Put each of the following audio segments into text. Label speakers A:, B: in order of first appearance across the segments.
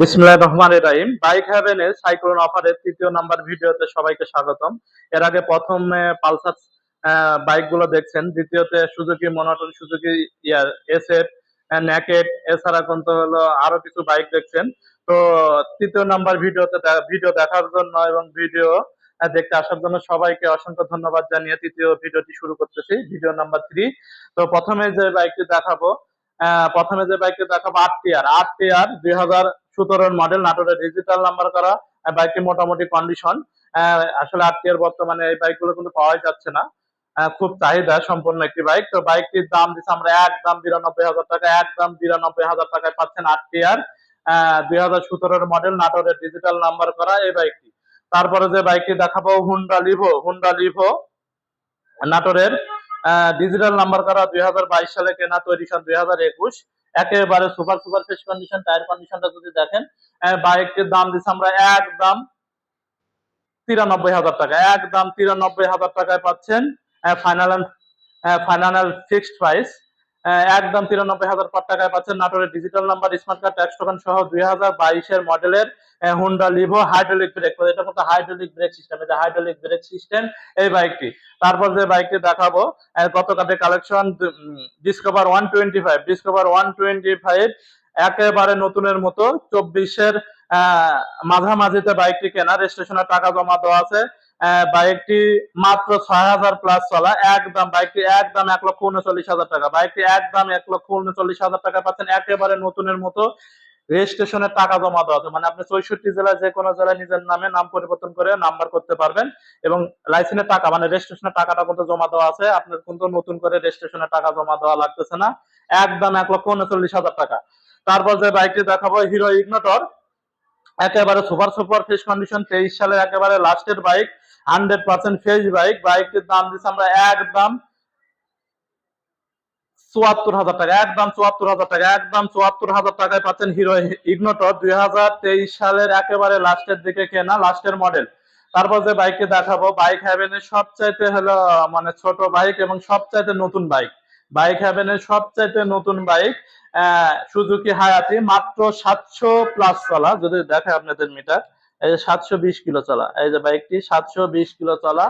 A: বিসমিল্লাহির রহমানির রহিম। বাইক হ্যাভেনের সাইক্লোন অফারের তৃতীয় নাম্বার ভিডিওতে সবাইকে স্বাগতম। এর আগে প্রথমে পালসার বাইকগুলো দেখছেন। দ্বিতীয়তে সুজুকি মনোটন, সুজুকি ইয়ার, এসএফ ন্যাকেট, এছাড়া কিন্তু হলো আরও কিছু বাইক দেখছেন। তো তৃতীয় নাম্বার ভিডিওতে ভিডিও দেখার জন্য এবং ভিডিও দেখতে আসার জন্য সবাইকে অসংখ্য ধন্যবাদ জানিয়ে তৃতীয় ভিডিওটি শুরু করতেছি, ভিডিও নাম্বার থ্রি। তো প্রথমে যে বাইকটি দেখাবো প্রথমে যে বাইকটি দেখাবো আট টিয়ার আট টিয়ার দুই হাজার সতেরোর মডেল নাটোরের ডিজিটাল নাম্বার করা বাইকটি মোটামুটি কন্ডিশন আসলে টিয়ার বর্তমানে এই বাইকগুলো কিন্তু পাওয়াই যাচ্ছে না। খুব চাহিদা সম্পন্ন একটি বাইক তো বাইকটির দাম দিচ্ছে আমরা একদম বিরানব্বই হাজার টাকা, একদম বিরানব্বই হাজার টাকায় পাচ্ছেন আট টিয়ার দুই হাজার সতেরোর মডেল নাটোরের ডিজিটাল নাম্বার করা এই বাইকটি তারপরে যে বাইকটি দেখাবো হুন্ডা লিভো হুন্ডা লিভো নাটোরের। ডিজিটাল নাম্বার করা দুই হাজার বাইশ সালে কেনা, তৈরি সন দুই হাজার একুশ। একেবারে super super fresh condition tyre কন্ডিশনটা যদি দেখেন বাইকটির দাম দিচ্ছে আমরা একদম তিরানব্বই হাজার টাকা, একদম তিরানব্বই হাজার টাকায় পাচ্ছেন ফাইনাল ফাইনাল ফিক্সড প্রাইস একদম তিরানব্বই হাজার পাঁচ টাকায় পাচ্ছেন নাটোরের digital number smart card tax token সহ দুই হাজার বাইশের মডেলের হুন্ডা লিভো হাইড্রোলিক ব্রেক এটা কিন্তু হাইড্রোলিক ব্রেক সিস্টেম এটা হাইড্রোলিক ব্রেক সিস্টেম এই বাইকটি তারপর যে বাইকটি দেখাবো গতকালের collection Discover one twenty five Discover one twenty five একেবারে নতুনের মতো, চব্বিশের মাঝামাঝিতে বাইকটি কেনা রেজিস্ট্রেশনের টাকা জমা দেওয়া আছে। বাইকটি মাত্র ছয় হাজার প্লাস চলা। একদম বাইকটি একদম এক লক্ষ উনচল্লিশ হাজার টাকা। বাইকটি একদম এক লক্ষ উনচল্লিশ হাজার টাকা পাচ্ছেন। একেবারে নতুনের মতো রেজিস্ট্রেশনের টাকা জমা দেওয়া মানে আপনি চৌষট্টি জেলায় যে কোনো জেলায় নিজের নামে নাম পরিবর্তন করে নাম্বার করতে পারবেন এবং লাইসেন্সের টাকা মানে রেজিস্ট্রেশনের টাকাটা কিন্তু জমা দেওয়া আছে। আপনার কিন্তু নতুন করে রেজিস্ট্রেশনের টাকা জমা দেওয়া লাগতেছে না। একদম এক লক্ষ উনচল্লিশ হাজার টাকা। তারপর যে বাইকটি দেখাবো হিরো ইগনোটর একেবারে সুপার সুপার ফ্রেশ কন্ডিশন তেইশ সালের একেবারে লাস্টের bike hundred percent fresh bike বাইকটির দাম দিচ্ছি আমরা একদম চুয়াত্তর হাজার টাকা, একদম চুয়াত্তর হাজার টাকা, একদম চুয়াত্তর হাজার টাকায় পাচ্ছেন হিরো ইগনোটর দুই হাজার তেইশ সালের একেবারে লাস্টের দিকে কেনা লাস্টের মডেল তারপর যে বাইককে দেখাবো বাইক হ্যাভেনের সবচাইতে হলো মানে ছোট বাইক এবং সবচাইতে নতুন বাইক বাইক হ্যাভেনের সবচাইতে নতুন বাইক সুজুকি হায়াতি মাত্র সাতশো প্লাস চলা, যদি দেখে আপনাদের মিটার, এই যে সাতশো বিশ কিলো চলা, এই যে বাইকটি সাতশো বিশ কিলো চলা,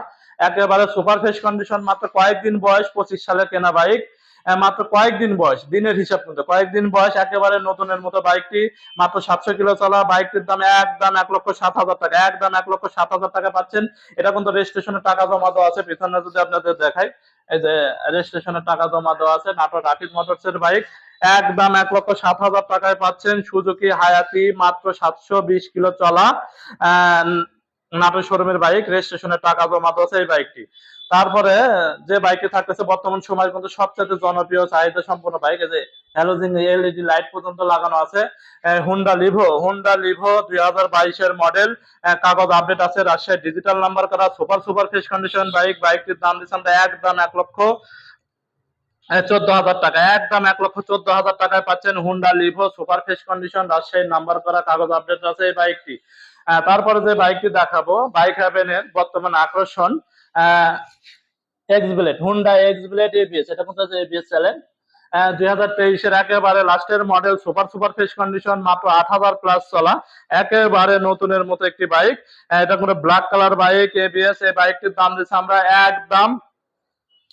A: একেবারে কন্ডিশন মাত্র কয়েকদিন বয়স, পঁচিশ সালে কেনা বাইক মাত্র কয়েকদিন বয়স, দিনের হিসাব কয়েকদিন বয়স, একেবারে নতুনের মতো বাইকটি, মাত্র সাতশো কিলো চলা, বাইকটির দাম এক লক্ষ সাত হাজার টাকা একদম এক লক্ষ সাত হাজার টাকা পাচ্ছেন। এটা কিন্তু রেজিস্ট্রেশনের টাকা জমা দেওয়া আছে, পিছনে যদি আপনাদের দেখাই, এই যে রেজিস্ট্রেশনের টাকা জমা দেওয়া আছে, নাটোর রাকিব মোটরস এর বাইক একদম এক লক্ষ সাত হাজার টাকায় পাচ্ছেন সুজুকি হায়াতি মাত্র সাতশো বিশ কিলো চলা নাটোর শোরুমের বাইক, রেজিস্ট্রেশনের টাকা জমা আছে এই বাইকটি। তারপরে যে বাইকটি থাকতেছে বর্তমান সময় কিন্তু সবচেয়ে জনপ্রিয় চাহিদা সম্পন্ন বাইক যে হ্যালোজিন এলইডি লাইট পর্যন্ত লাগানো আছে হুন্ডা লিভো হুন্ডা লিভো দুই হাজার বাইশের মডেল কাগজ আপডেট আছে, রাজশাহী ডিজিটাল নাম্বার করা super super fresh condition bike, বাইকটির দাম দিচ্ছি আমরা একদম এক লক্ষ চোদ্দ হাজার টাকা, একদম এক লক্ষ চোদ্দ হাজার টাকায় পাচ্ছেন Honda Livo super fresh condition Rajshahi number করা কাগজ আপডেট আছে এই বাইকটি তারপরে যে বাইকটি দেখাবো বাইক হ্যাভেনের বর্তমান আকর্ষণ X blade Honda X blade ABS এটা কোথায় এবিএস চ্যানেল দুই হাজার তেইশের একেবারে লাস্টের model super super fresh condition মাত্র আট হাজার প্লাস চলা, একেবারে নতুনের মতো একটি বাইক এটা কোনো ব্ল্যাক কালার বাইক এবিএস এই বাইকটির দাম দিচ্ছি আমরা একদম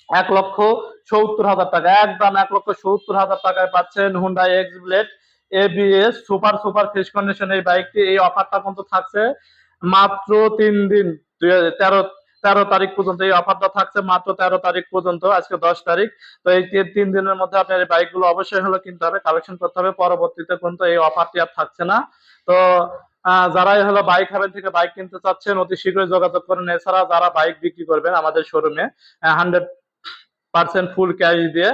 A: এক লক্ষ সত্তর হাজার টাকা। একদম এক লক্ষ সত্তর হাজার টাকায় পাচ্ছেন Honda X blade ABS super super fresh condition এই বাইকটি। এই অফারটা কিন্তু থাকছে মাত্র তিন দিন তেরো তেরো তারিখ পর্যন্ত। এই অফারটা থাকছে মাত্র তেরো তারিখ পর্যন্ত, আজকে দশ তারিখ। তো এই তিন- দিনের মধ্যে আপনার এই বাইকগুলো অবশ্যই হলো কিনতে হবে কালেকশন করতে হবে। পরবর্তীতে কিন্তু এই অফারটি আর থাকছে না। তো যারাই হলো বাইক হাবেন থেকে বাইক কিনতে চাচ্ছেন, অতি শীঘ্রই যোগাযোগ করেন। এছাড়া যারা বাইক বিক্রি করবেন আমাদের শোরুমে হান্ড্রেড পার্সেন্ট ফুল ক্যাশ দিয়ে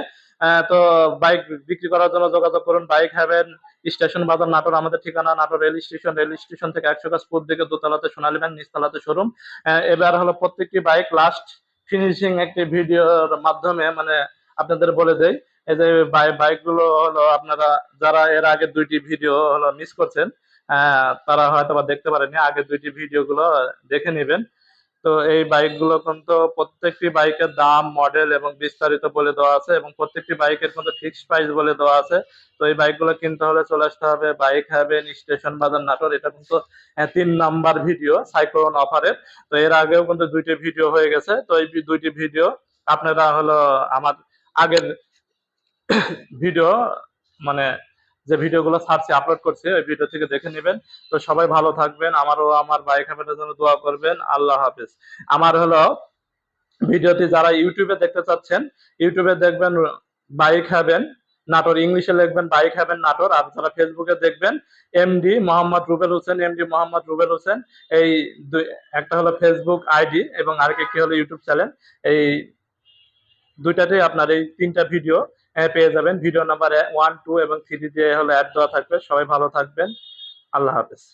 A: তো বাইক বিক্রি করার জন্য যোগাযোগ করুন। বাইক হ্যাভেন স্টেশন, বাজার, নাটোর, আমাদের ঠিকানা, Natore rail station. Rail station থেকে একশো গাছ পূর্ব দিকে দোতলাতে সোনালী ব্যাংক, নিচতলাতে শোরুম। এবার হলো প্রত্যেকটি বাইক লাস্ট ফিনিশিং একটি ভিডিওর মাধ্যমে মানে আপনাদের বলে দেই, এই যে বাইকগুলো হলো আপনারা যারা এর আগে দুইটি ভিডিও হলো মিস করছেন তারা হয়তো বা দেখতে পারেনি আগে দুইটি ভিডিও গুলো দেখে নেবেন। তো এই বাইকগুলো কিন্তু প্রত্যেকটি বাইকের দাম মডেল এবং বিস্তারিত বলে দেওয়া আছে এবং প্রত্যেকটি বাইকের কিন্তু ফিক্সড প্রাইস বলে দেওয়া আছে। তো এই বাইকগুলো কিনতে হলে চলে আসতে হবে বাইক হ্যাভেন স্টেশন বাজার নাটোর। এটা কিন্তু তিন নাম্বার ভিডিও সাইক্লোন অফারের তো এর আগেও কিন্তু দুইটি ভিডিও হয়ে গেছে। তো এই দুইটি ভিডিও আপনারা হলো আমার আগের ভিডিও মানে যে ভিডিওগুলো সার্চে আপলোড করছি ওই ভিডিও থেকে দেখে নেবেন। তো সবাই ভালো থাকবেন, আমারও, আমার বাইক হ্যাভেনের জন্য দোয়া করবেন। আল্লাহ হাফেজ। আমার হলো ভিডিওটি যারা ইউটিউবে দেখতে চাচ্ছেন, ইউটিউবে দেখবেন বাইক হ্যাভেন নাটোর ইংলিশে লিখবেন বাইক হ্যাভেন নাটোর। আর যারা ফেসবুকে দেখবেন এমডি মোহাম্মদ রুবেল হোসেন এমডি মোহাম্মদ রুবেল হোসেন, এই দুই- একটা হলো ফেসবুক আইডি এবং আরেকটি হলো ইউটিউব চ্যানেল এই দুইটাতেই আপনার এই তিনটা ভিডিও পেয়ে যাবেন। ভিডিও নাম্বার ওয়ান টু এবং থ্রি দিয়ে হলো অ্যাড দেওয়া থাকবে। সবাই ভালো থাকবেন। আল্লাহ হাফেজ।